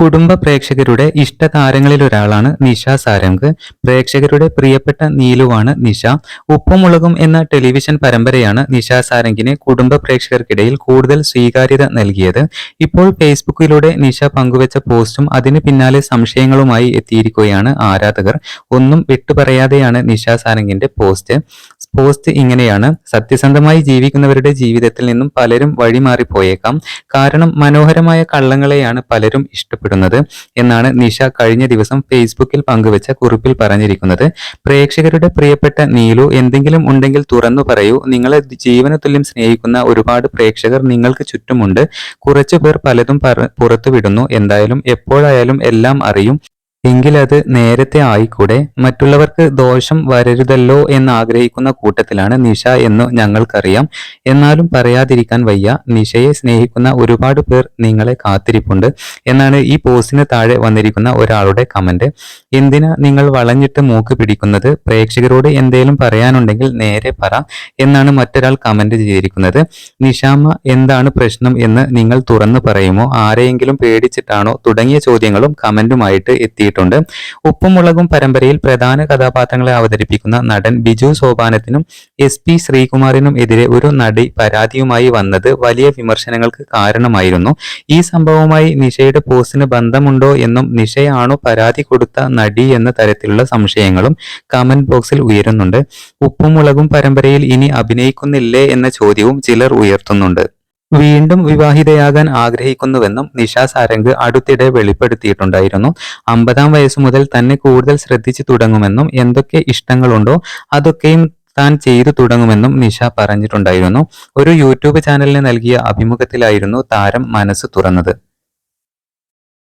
കുടുംബ പ്രേക്ഷകരുടെ ഇഷ്ടതാരങ്ങളിലൊരാളാണ് നിഷ സാരംഗ്. പ്രേക്ഷകരുടെ പ്രിയപ്പെട്ട നീലുവാണ് നിഷ. ഉപ്പുമുളകും എന്ന ടെലിവിഷൻ പരമ്പരയാണ് നിഷ സാരംഗിനെ കുടുംബ പ്രേക്ഷകർക്കിടയിൽ കൂടുതൽ സ്വീകാര്യത നൽകിയത്. ഇപ്പോൾ ഫേസ്ബുക്കിലൂടെ നിഷ പങ്കുവച്ച പോസ്റ്റും അതിന് പിന്നാലെ സംശയങ്ങളുമായി എത്തിയിരിക്കുകയാണ് ആരാധകർ. ഒന്നും വിട്ടുപറയാതെയാണ് നിഷ സാരംഗിന്റെ പോസ്റ്റ്. പോസ്റ്റ് ഇങ്ങനെയാണ്. സത്യസന്ധമായി ജീവിക്കുന്നവരുടെ ജീവിതത്തിൽ നിന്നും പലരും വഴിമാറിപ്പോയേക്കാം. കാരണം മനോഹരമായ കള്ളങ്ങളെയാണ് പലരും ഇഷ്ടപ്പെടുന്നത്. എന്നാണ് നിഷ കഴിഞ്ഞ ദിവസം ഫേസ്ബുക്കിൽ പങ്കുവച്ച കുറിപ്പിൽ പറഞ്ഞിരിക്കുന്നത്. പ്രേക്ഷകരുടെ പ്രിയപ്പെട്ട നീലു എന്തെങ്കിലും ഉണ്ടെങ്കിൽ തുറന്നു പറയൂ. നിങ്ങളെ ജീവന തുല്യം സ്നേഹിക്കുന്ന ഒരുപാട് പ്രേക്ഷകർ നിങ്ങൾക്ക് ചുറ്റുമുണ്ട്. കുറച്ചു പേർ പലതും പറ പുറത്തുവിടുന്നു. എന്തായാലും എപ്പോഴായാലും എല്ലാം അറിയും. എങ്കിലത് നേരത്തെ ആയിക്കൂടെ. മറ്റുള്ളവർക്ക് ദോഷം വരരുതല്ലോ എന്ന് ആഗ്രഹിക്കുന്ന കൂട്ടത്തിലാണ് നിഷ എന്ന് ഞങ്ങൾക്കറിയാം. എന്നാലും പറയാതിരിക്കാൻ വയ്യ. നിഷയെ സ്നേഹിക്കുന്ന ഒരുപാട് പേർ നിങ്ങളെ കാത്തിരിപ്പുണ്ട് എന്നാണ് ഈ പോസ്റ്റിന് താഴെ വന്നിരിക്കുന്ന ഒരാളുടെ കമന്റ്. എന്തിനാ നിങ്ങൾ വളഞ്ഞിട്ട് മൂക്ക് പിടിക്കുന്നത്? പ്രേക്ഷകരോട് എന്തേലും പറയാനുണ്ടെങ്കിൽ നേരെ പറ എന്നാണ് മറ്റൊരാൾ കമന്റ് ചെയ്തിരിക്കുന്നത്. നിഷാമ്മ എന്താണ് പ്രശ്നം എന്ന് നിങ്ങൾ തുറന്നു പറയുമോ? ആരെയെങ്കിലും പേടിച്ചിട്ടാണോ? തുടങ്ങിയ ചോദ്യങ്ങളും കമന്റുമായിട്ട് എത്തിയിട്ടുണ്ട് ഉപ്പും മുളകും പരമ്പരയിൽ പ്രധാന കഥാപാത്രങ്ങളെ അവതരിപ്പിക്കുന്ന നടൻ ബിജു സോപാനത്തിനും എസ് പി ശ്രീകുമാറിനും എതിരെ ഒരു നടി പരാതിയുമായി വന്നത് വലിയ വിമർശനങ്ങൾക്ക് കാരണമായിരുന്നു. ഈ സംഭവവുമായി നിഷയുടെ പോസ്റ്റിന് ബന്ധമുണ്ടോ എന്നും നിഷയാണോ പരാതി കൊടുത്ത നടി എന്ന തരത്തിലുള്ള സംശയങ്ങളും കമന്റ് ബോക്സിൽ ഉയരുന്നുണ്ട്. ഉപ്പും മുളകും പരമ്പരയിൽ ഇനി അഭിനയിക്കുന്നില്ലേ എന്ന ചോദ്യവും ചിലർ ഉയർത്തുന്നുണ്ട്. വീണ്ടും വിവാഹിതയാകാൻ ആഗ്രഹിക്കുന്നുവെന്നും നിഷ സാരംഗ് അടുത്തിടെ വെളിപ്പെടുത്തിയിട്ടുണ്ടായിരുന്നു. അമ്പതാം വയസ്സു മുതൽ തന്നെ കൂടുതൽ ശ്രദ്ധിച്ചു തുടങ്ങുമെന്നും എന്തൊക്കെ ഇഷ്ടങ്ങളുണ്ടോ അതൊക്കെയും താൻ ചെയ്തു തുടങ്ങുമെന്നും നിഷ പറഞ്ഞിട്ടുണ്ടായിരുന്നു. ഒരു യൂട്യൂബ് ചാനലിന് നൽകിയ അഭിമുഖത്തിലായിരുന്നു താരം മനസ്സ് തുറന്നത്.